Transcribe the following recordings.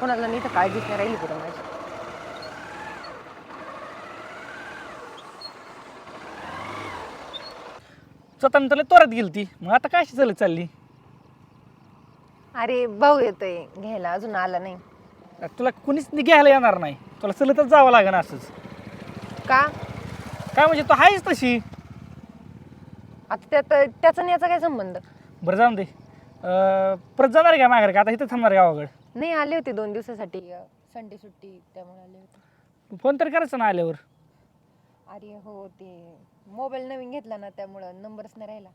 कोणाला नाही तर काळजीच नाही राहिली कुठं माझी. स्वतंत्र तोरत गेली ती मग आता काय चालत चालली? अरे भाऊ येतोय. घ्यायला अजून आला नाही. तुला कुणीच नी घ्यायला येणार नाही. तुला चलतच जावं लागेल असंच. का? काय म्हणजे तू आहेच तशी? आता त्यात त्याचा आणि याचा काय संबंध? बरं जाऊन दे. अं, परत जाणार आहे का माघारी का? आता इथं थांबणार गावाकडे नाही आले होते दोन दिवसासाठी. संडे सुट्टी त्यामुळे आले होते. फोन तर करायचं ना आल्यावर. अरे हो ते मोबाईल नवीन घेतला ना त्यामुळं नंबरच नाही राहिला.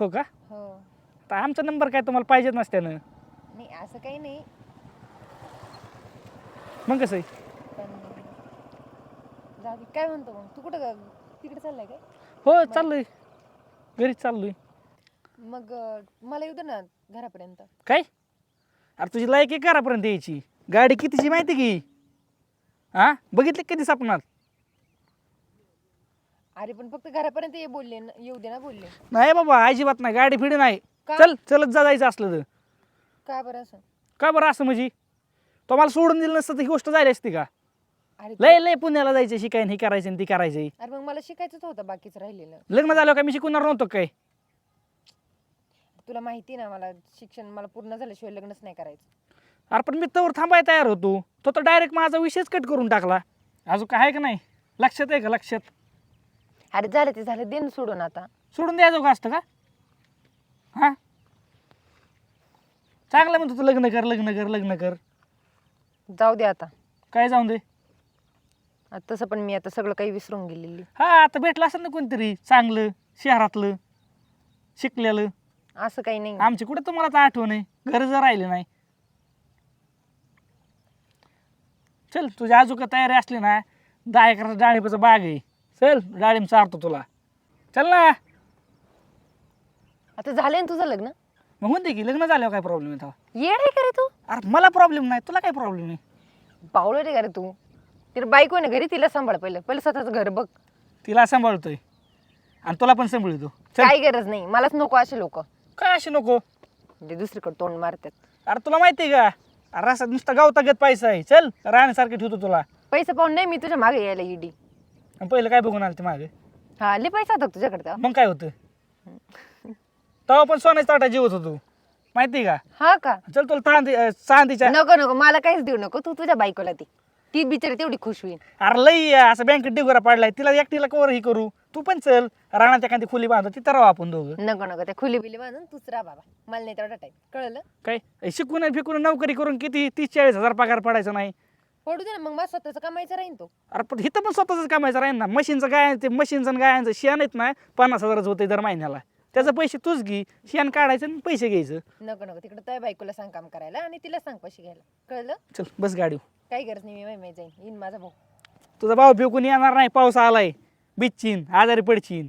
हो का? हो. आता आमचा नंबर काय तुम्हाला पाहिजेच नसत्यानं. नाही असं काही नाही. मग कसं आहे? पण जाऊ दे. काय म्हणतो मग? तू कुठं ग- तिकडे चाललाय काय? हो चाललोय. घरीच चाललोय. मग अं, मला येऊ दे ना घरापर्यंत. काय? अरे तुझी लायक आहे घरापर्यंत यायची. गाडी कितीची माहिती की? हा? बघितली का कधी सपनात अरे पण फक्त घरापर्यंत ये बोलले ना- येऊ दे ना बोलले. नाही बाबा अजिबात नाही. गाडी फिडी नाही. का? चल चलत जा जायचं असलं तर. काय बरं असं? का बरं असं म्हणजे? तो मला सोडून दिलं नसतं तर ही गोष्ट झाली असती का? अरे तू- लय लय पुण्याला जायचं शिकायन हे करायचं आणि ती करायचं. अरे मग मला शिकायचंच होतं बाकीचं राहिलेलं. लग्न झालं का मी शिकवणार नव्हतं काय? तुला माहिती ना मला शिक्षण मला पूर्ण झाल्याशिवाय लग्नच नाही करायचं. अरे पण मी तवर थांबाय तयार होतो. तो तर डायरेक्ट माझा विषयच कट करून टाकला. अजून काय आहे का नाही? लक्षात आहे का लक्षात? अरे झालं ते झालं. दे ना सोडून आता. सोडून द्यायचं का असतं का? हा? चांगलं म्हणतो तू लग्न कर लग्न कर लग्न कर. जाऊ दे आता. काय जाऊन दे? आता तसं पण मी आता सगळं काही विसरून गेलेली. हा आता भेटलं असेल ना कोणतरी चांगलं शहरातलं शिकलेलं. असं काही नाही. आमची कुठे तुम्हाला आठवण आहे? गरज राहिली नाही. चल तुझ्या आजूका तयारी असली ना दहा एकर डाळिंबाचा बाग आहे. चल डाळिंब चारतो तुला. चल ना. आता झालंय ना तुझं लग्न? मग म्हणते की लग्न झाल्यावर काय प्रॉब्लेम आहे? येड आहे का रे तू? अरे मला प्रॉब्लेम नाही तुला काय प्रॉब्लेम आहे? पावलं रे का रे तू? तिला बायको आहे ना घरी तिला सांभाळ पहिलं. पहिलं स्वतःचं घर बघ. तिला सांभाळतोय. आणि तुला पण सांभाळतो. चल. काही गरज नाही. मलाच नको असे लोक. काय असे नको? म्हणजे दुसरीकडे तोंड मारतात. अरे तुला माहिती का? अरे असं नुसतं गावतागत पैसा आहे. चल राहण्यासारखं ठेवतो तुला. पैसे पाहून नाही मी तुझ्या मागे यायला इडी आणि पहिलं काय बघून आलं ते मागे? हा लय पैसा होता तुझ्याकडे तेव्हा? मग काय होतं? तेव्हा पण सोन्याचा ताटा जेवत होतो. माहिती आहे का? हा का? चल तुला चांदी अं, चांदीच्या नको नको मला काहीच देऊ नको. तू तुझ्या बायकोला ती ती बिचारी तेवढी खुश होईल. अरे लई आहे, असं बँकेत डिगोरा पाडलाय. तिला एकटीला कवर ही करू. तू पण चल. रानात एखादी खोली बांधतो तिथं राहू आपण दोघं. नको नको त्या खुली बिली बांधून तूच राहा बाबा. मला नाही तेवढा टाईम कळलं? काय? हे शिकून आणि फिकून नोकरी करून किती तीस चाळीस हजार पगार पडायचा नाही. पडू दे ना मग मला स्वतःचं कमायचं राहीन तो. अरे पण इथं पण स्वतःच कामायचं राहील ना. मशीनचं काय ते मशीनचं आणि गायांचं शेण येत ना पन्नास हजारच होते दर महिन्याला. त्याचं पैसे तूच घे शेण काढायचं आणि पैसे घ्यायचं. नको नको तिकडे त्या बायकोला सांग काम करायला आणि तिला सांग पैसे घ्यायला. कळलं? चल बस गाडी काही गरज नाही मी माही माही जाईन. येईन माझा भाऊ. तुझा भाऊ फेकून येणार नाही पाऊस आलाय. बिच्छीन आजारी पडशीन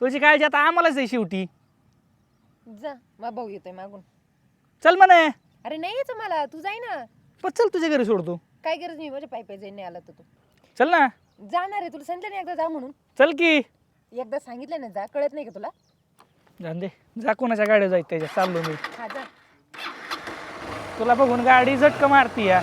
तुझी काळजी आता आम्हालाच आहे शेवटी. जा भाऊ येतोय मागून. चल म्हणे. अरे नाही यायचं मला तू जाई ना. पण चल तुझ्या घरी सोडतो. काय गरज नाही माझ्या पाय पाय जाईन नाही आला तर तू. चल ना. जाणार आहे तुला सांगितलं नाही एकदा जा म्हणून. चल की. एकदा सांगितलं ना जा कळत नाही का तुला? जाऊन दे. जा कोणाच्या गाड्या जायत त्याच्या चाललो मी. हा जा. तुला बघून गाडी झटक मारती या.